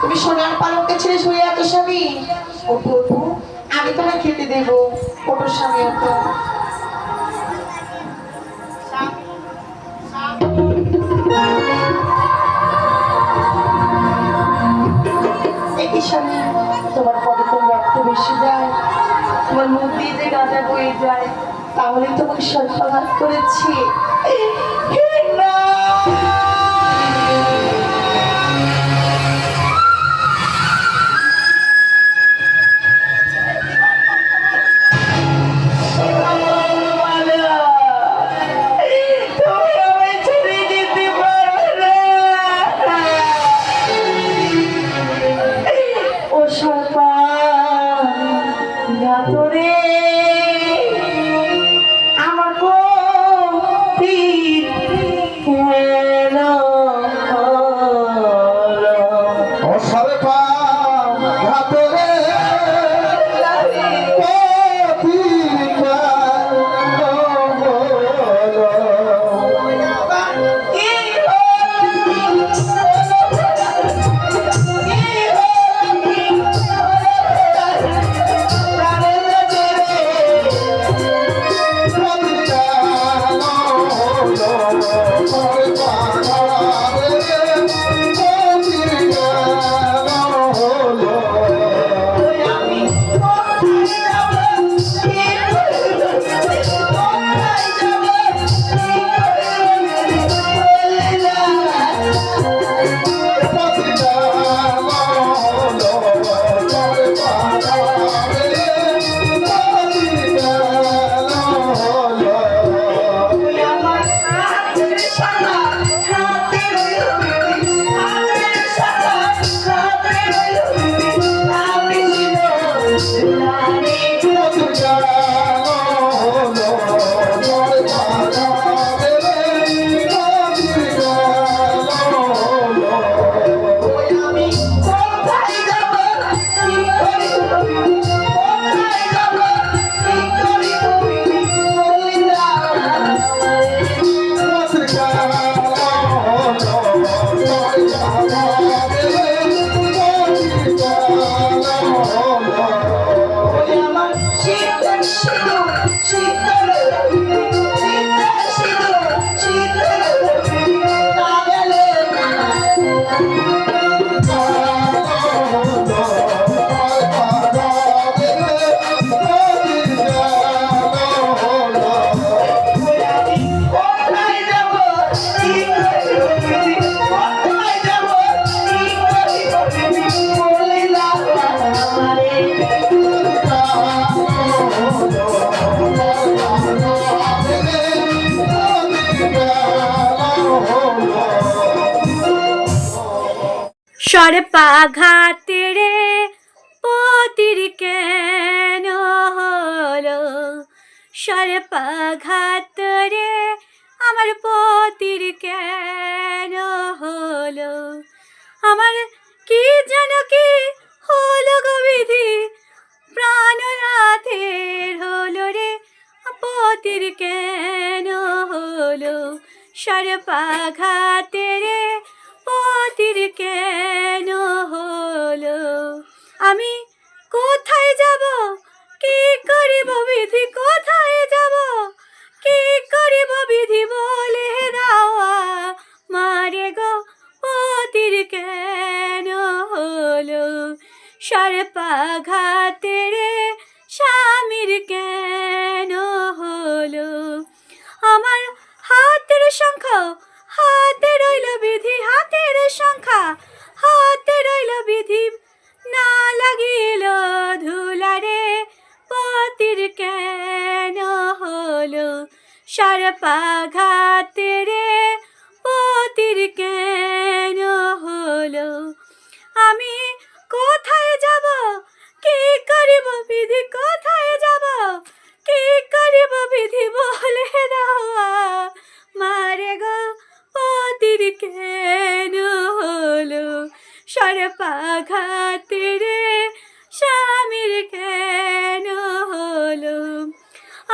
তুমি সোনার পালককে ছেড়ে শুয়ে আছো স্বামী? ওঠো ওঠো আমি তোমায় খেতে দেবো ওঠো স্বামী ওঠো। স্বামী তোমার কতক্ষণ রক্ত বেশি যায়, তোমার মুখ দিয়ে যে গাঁজা বয়ে যায় তাহলে তোমাকে সর্বাঘাত করেছি। গাতরে সর্পাঘাতে রে, পতির কেন হলো? সর্পাঘাত রে, আমার পতির কেন হলো? আমার কি যেন কি হলো গো বিধি? প্রাণনাথের হলো রে, পতির কেন হলো? সর্পাঘাতে রে পতির কেন হলো? আমি কোথায় যাব? কি করিব বিধি? কোথায় যাব? কি করিব বিধি বলে দাওয়া? মারে গো পতির কেন হলো? সর্পাঘাতে রে স্বামীর কেন হলো? আমার হাতের সংখ্যা হাতে রইল বিধি, হাতের সংখ্যা। হাতে রইল বিধি, না লাগিল ধুলারে। পতির কেন হলো? সর্পাঘাতে কেন হলো? সরপাঘাতে রে স্বামীর কেন হলো?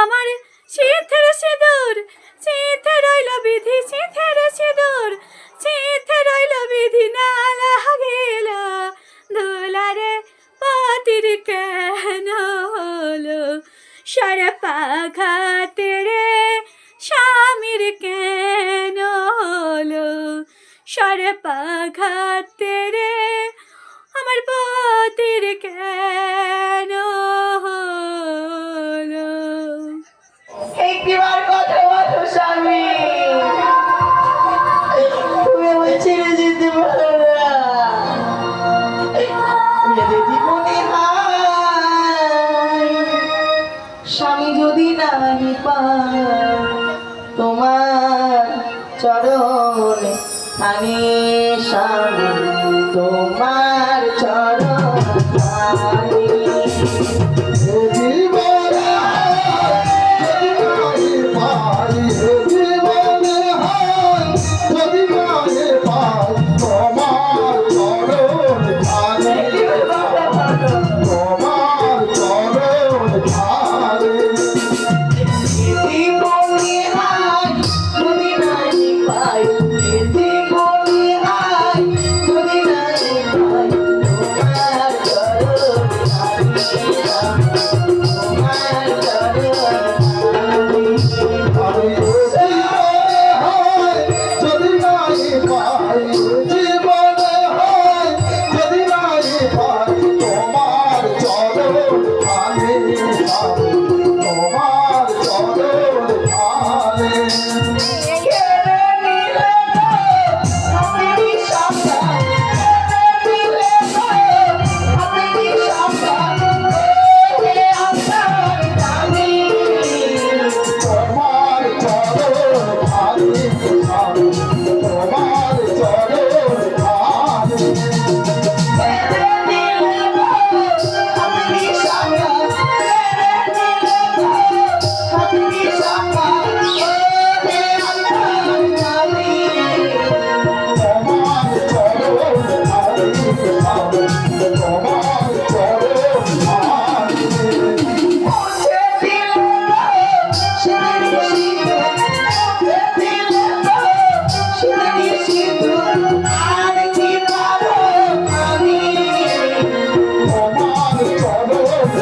আমার চিথের সিঁদুর চিথে রইল বিধি চিথের সিঁদুর চিথে রইল বিধি, নালা লাগিল দোলারে পাতির কেন হলো? সরপাঘাতে রে স্বামীর কেন সারা পাঘাতে রে আমার পতির কেন হলো? Thank you.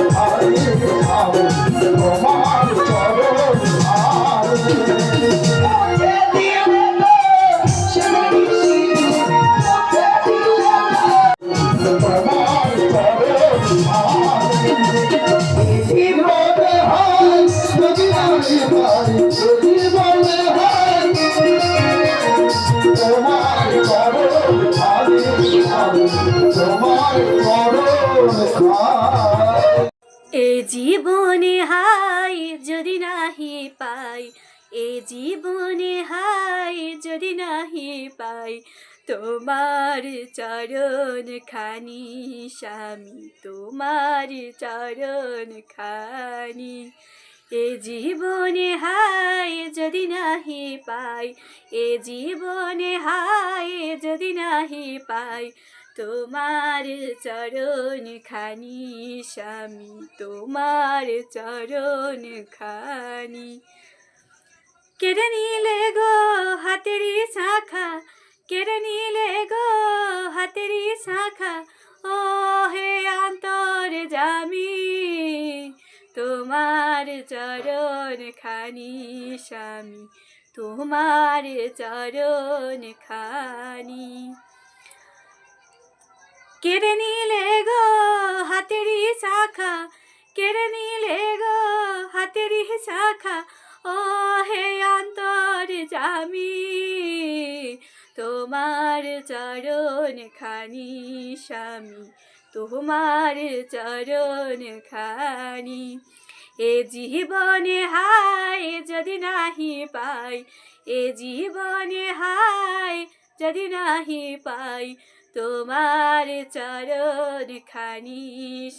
Oh. হাই যদি নাহি পাই, এ জীবনে হাই যদি নাহি পাই, তোমার চরণ খানি স্বামী, তোমার চরণ খানি এ জীবনে হাই যদি নাহি পাই, এ জীবনে হাই যদি নাহি পাই তোমার চরণ খানি, স্বামী, তোমার চরণ খানি। কেড়ে নিলে গো হাতেরই শাখা, কেড়ে নিলে গো হাতেরই শাখা ও হে অন্তর জামি, তোমার চরণ খানি, স্বামী, তোমার চরণ খানি। কেড়ে নিলে গো হাতেরই শাখা, কেড়ে নিলে গো হাতেরই শাখা ও হে অন্তর জামি, তোমার চরণ খানি স্বামী, তোমার চরণ খানি। এ জীবনে হায় যদি নাহি পাই, এ জীবনে হায় যদি নাহি পাই তোমার চরণ খানি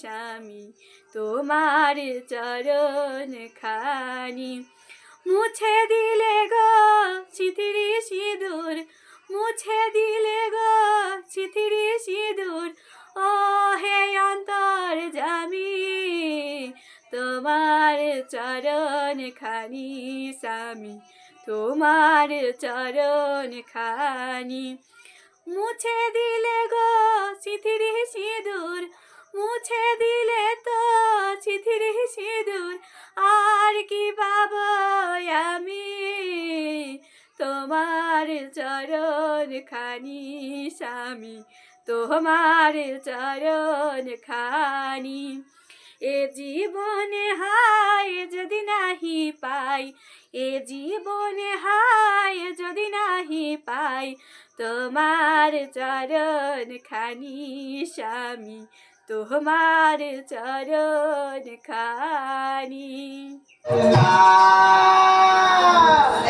স্বামী তোমার চরণ খানি। মুছে দিলে গো চিতিরি সিঁদুর, মুছে দিলে গো চিতিরি সিঁদুর ও হে অন্তর জামি, তোমার চরণ খানি স্বামী তোমার চরণ খানি। মুছে দিলে গো চিঠির সিঁদুর, মুছে দিলে তো চিঠির সিঁদুর। আর কি পাবো আমি? তোমার চরণ খানি স্বামী, তোমার চরণ খানি। এ জীবনে হায় যদি নাহি পাই, এ জীবনে হায় পাই তোমার চরণ খানি স্বামী তোমার চরণ খানি।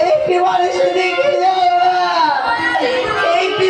একটি একটি